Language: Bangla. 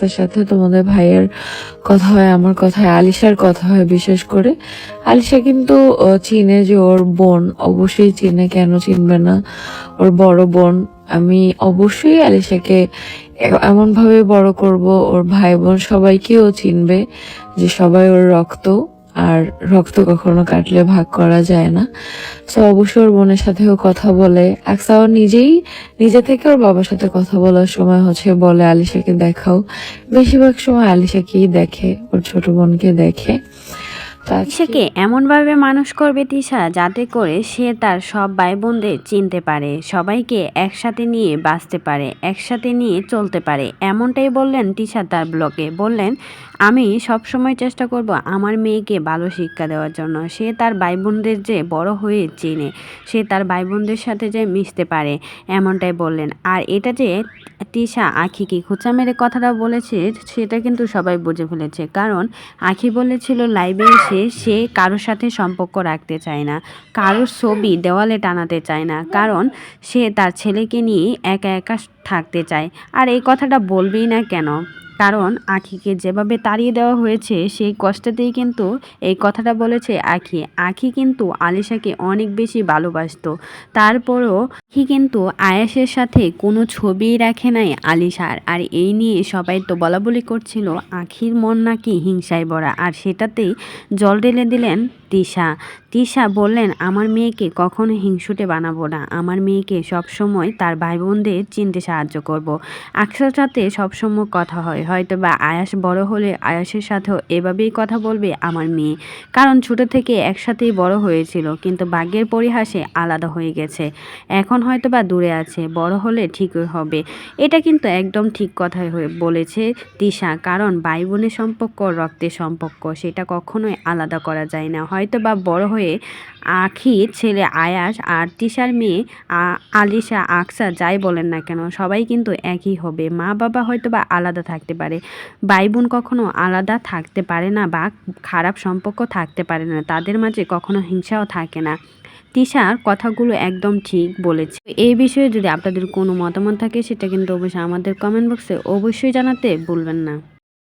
আকসার সাথে তোমাদের ভাইয়ের কথা হয়, আমার কথা হয়, আলিশার কথা হয় বিশেষ করে। আলিশা কিন্তু চিনে যে ওর বোন, অবশ্যই চিনে, কেন চিনবে না? ওর বড় বোন, আমি অবশ্যই আলিশাকে এমনভাবে বড় করব, ওর ভাই বোন সবাইকেও চিনবে যে সবাই ওর রক্ত। আর রক্ত কখনো কাটলে ভাগ করা যায় না। তো অবশ্যই ওর বোনের সাথেও কথা বলে। আকসাও নিজেই, নিজে থেকে ওর বাবার সাথে কথা বলার সময় হচ্ছে বলে, আলিশাকে দেখাও। বেশিরভাগ সময় আলিশাকেই দেখে, ওর ছোট বোনকে দেখে। তিশাকে এমনভাবে মানুষ করবে তিশা যাতে করে সে তার সব ভাই বোনদের চিনতে পারে, সবাইকে একসাথে নিয়ে বাঁচতে পারে, একসাথে নিয়ে চলতে পারে। এমনটাই বললেন তিশা তার ব্লগে। বললেন, আমি সব সময় চেষ্টা করব আমার মেয়েকে ভালো শিক্ষা দেওয়ার জন্য। সে তার ভাই বোনদের যে বড় হয়ে চেনে, সে তার ভাই বোনদের সাথে যে মিশতে পারে। এমনটাই বললেন। আর এটা যে তিশা আখিকে খুচা মেরে কথাটা বলেছে, সেটা কিন্তু সবাই বুঝে ফেলেছে। কারণ আখি বলেছিল এসে সে কারোর সাথে সম্পর্ক রাখতে চায় না, কারোর ছবি দেওয়ালে টানাতে চায় না, কারণ সে তার ছেলেকে নিয়ে একা একা থাকতে চায়। আর এই কথাটা বলবেই না কেন? কারণ আখিকে যেভাবে তাড়িয়ে দেওয়া হয়েছে, সেই কষ্টেতেই কিন্তু এই কথাটা বলেছে আখি। আখি কিন্তু আলিশাকে অনেক বেশি ভালোবাসতো। তারপরও আখি কিন্তু আয়াসের সাথে কোনো ছবিই রাখে নাই আলিশার। আর এই নিয়ে সবাই তো বলা বলি করছিল, আখির মন নাকি হিংসায় ভরা। আর সেটাতেই জল ঢেলে দিলেন তিশা। তিশা বললেন, আমার মেয়েকে কখনো হিংসুটে বানাবো না। আমার মেয়েকে সবসময় তার ভাই বোনদের চিনতে সাহায্য করব। আকসার সাথে সবসময় কথা হয়। হয়তো বা আয়াস বড় হলে আয়াসের সাথেও এভাবেই কথা বলবে আমার মেয়ে। কারণ ছোট থেকে একসাথেই বড় হয়েছিল, কিন্তু ভাগ্যের পরিহাসে আলাদা হয়ে গেছে। এখন হয়তো বা দূরে আছে, বড় হলে ঠিক হবে। এটা কিন্তু একদম ঠিক কথাই হয়ে বলেছে তিশা, কারণ ভাই বোনের সম্পর্ক, রক্তের সম্পর্ক, সেটা কখনোই আলাদা করা যায় না। হয়তো বা বড় হয়ে আখির ছেলে আয়াস আর তিশার মেয়ে আলিশা, আকসা যাই বলেন না কেন, সবাই কিন্তু একই হবে। মা বাবা হয়তো বা আলাদা থাকতে পারে। ভাই বোন কখনো আলাদা থাকতে পারে না বা খারাপ সম্পর্ক থাকতে পারে না। তাদের মাঝে কখনো হিংসাও থাকে না। তিশার কথাগুলো একদম ঠিক বলেছে। এই বিষয়ে যদি আপনাদের কোনো মতামত থাকে, সেটা কিন্তু অবশ্যই আমাদের কমেন্ট বক্সে অবশ্যই জানাতে ভুলবেন না।